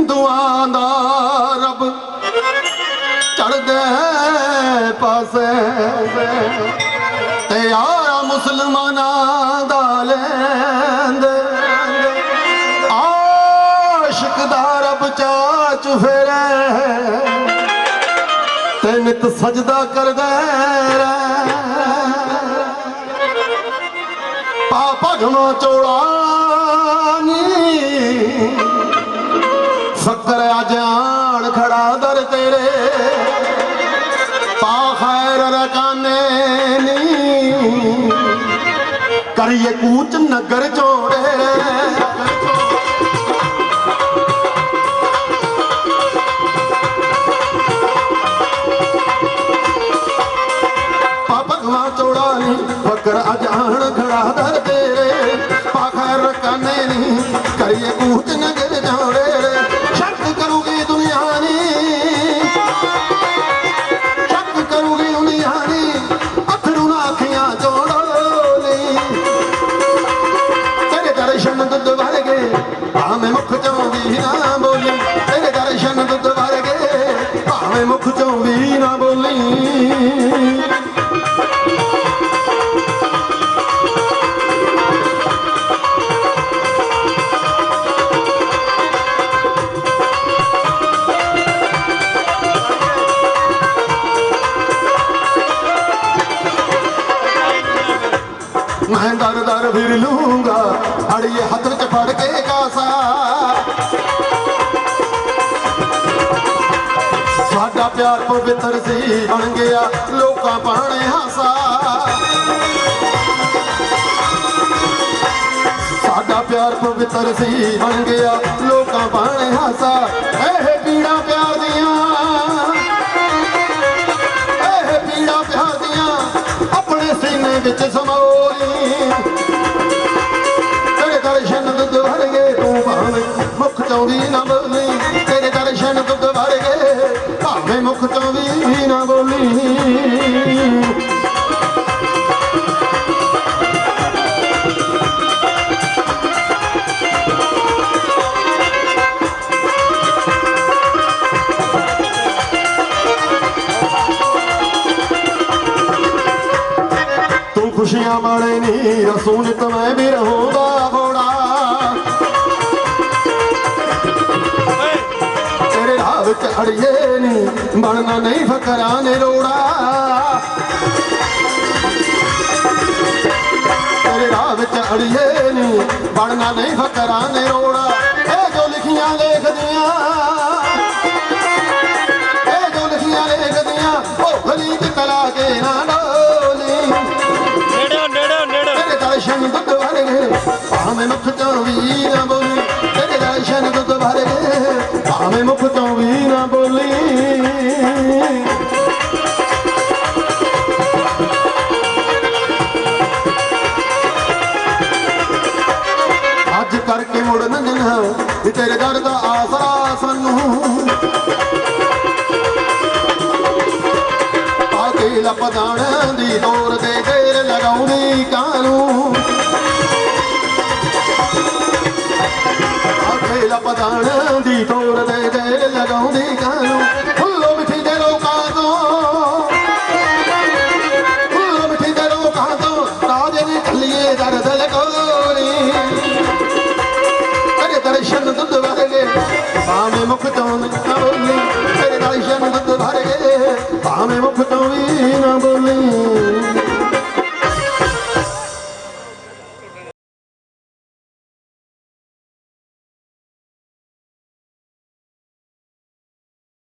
ਹਿੰਦੂਆਂ ਦਾ ਰੱਬ ਚੜਦੇ ਪਾਸੇ ਤੇ ਯਾਰਾ ਮੁਸਲਮਾਨਾਂ ਦਾ ਲੈਂਦੇ ਆਸ਼ਿਕ ਦਾ ਰੱਬ ਚਾਚ ਫੇਰੇ ਤੇ ਨਿਤ ਸਜਦਾ ਕਰਦਾ ਪਾ ਭਗਵਾਂ ਚੋਲਾ ਨੀ ਫਕਰ ਅਜਾਨ ਖੜਾ ਦਰ ਤੇਰੇ। ਪਾ ਖੈਰ ਰਕਾਨੇ ਨੀ ਕਰੀਏ ਕੂਚ ਨਗਰ ਚੋੜੇ। ਪਾ ਚੋੜਾ ਨੀ ਫਕਰ ਅਜਾਨ ਖੜਾ ਦਰ ਤੇਰੇ। ਪਾ ਖੈਰ ਰਕਾਨੇ ਨੀ ਕਰੀਏ ਭਾਵੇਂ ਮੁਖ ਚੋਂ ਵੀ ਨਾ ਬੋਲੀ, ਤੇਰੇ ਦਰਸ਼ਨ ਦੁੱਧ ਵਰਗੇ, ਭਾਵੇਂ ਮੁਖ ਚੋਂ ਵੀ ਨਾ ਬੋਲੀ। ਮੈਂ ਦਰ ਦਰ ਫਿਰ ਲੂੰਗਾ ਸਾਡਾ ਪਿਆਰ ਪਵਿੱਤਰ ਸੀ, ਬਣ ਗਿਆ ਲੋਕਾਂ ਪਾਣੇ ਹਾਸਾ। ਸਾਡਾ ਪਿਆਰ ਪਵਿੱਤਰ ਸੀ, ਬਣ ਗਿਆ ਲੋਕਾਂ ਪਾਣੇ ਹਾਸਾ। ਇਹ ਪੀੜਾ ਪਿਆਰ ਦੀਆਂ, ਇਹ ਪੀੜਾ ਪਿਆਰ ਦੀਆਂ, ਆਪਣੇ ਸੀਨੇ ਵਿੱਚ ਮੁਖ ਚੋਂ ਵੀ ਨਾ ਬੋਲੀ। ਤੂੰ ਖੁਸ਼ੀਆਂ ਵਾਲੇ ਨੀ, ਰਸੂਲ ਤੇ ਮੈਂ ਵੀ ਰਹੂੰਗਾ ਬੋੜਾ। ਤੇਰੇ ਰਾਹ ਵਿੱਚ ਅੜੀਏ ਬਣਨਾ ਨਹੀਂ ਫਕਰਾਂ ਨੇ ਰੋੜਾ ਤੇਰੇ ਰਾਹ ਵਿੱਚ ਅੜੀਏ ਨਹੀਂ ਬਣਨਾ ਨਹੀਂ ਫਕਰਾਂ ਨੇ ਰੋੜਾ ਇਹ ਜੋ ਲਿਖੀਆਂ ਲਿਖਦੀਆਂ ਇਹ ਜੋ ਲਿਖੀਆਂ ਲਿਖਦੀਆਂ ਉਹ ਚ ਕਲਾ ਕੇ ਨਾ ਡੋਲੀ। ਨੇੜੇ ਨੇੜੇ ਨੇੜੇ। ਤੇਰੇ ਦਰਸ਼ਨ ਦੁੱਧ ਵਰਗੇ ਭਾਵੇਂ ਮੁਖ ਤੋਂ ਵੀ ਨਾ ਬੋਲੀ ਤੇਰੇ ਦਰਸ਼ਨ ਦੁੱਧ ਵਰਗੇ ਭਾਵੇਂ ਮੁਖ ਤੋਂ ਨੰਨਾ ਵੀ ਤੇਰੇ ਦਰ ਦਾ ਆਸਰਾ ਸਾਨੂੰ। ਆ ਲਪਦਾਣ ਦੀ ਦੌਰ ਤੇ ਦੇਰ ਲਗਾਉਣੀ ਕਾਨੂੰ ਆ ਲਪਦਾਣ ਦੀ ਦੌਰ ਭਾਵੇਂ ਮੁਖ ਤੋਂ ਨਾ ਬੋਲੀ, ਤੇਰੇ ਦਰਸ਼ਨ ਦੁੱਧ ਵਰਗੇ ਭਾਵੇਂ ਮੁਖ ਤੋਂ ਵੀ ਨਾ ਬੋਲੀ।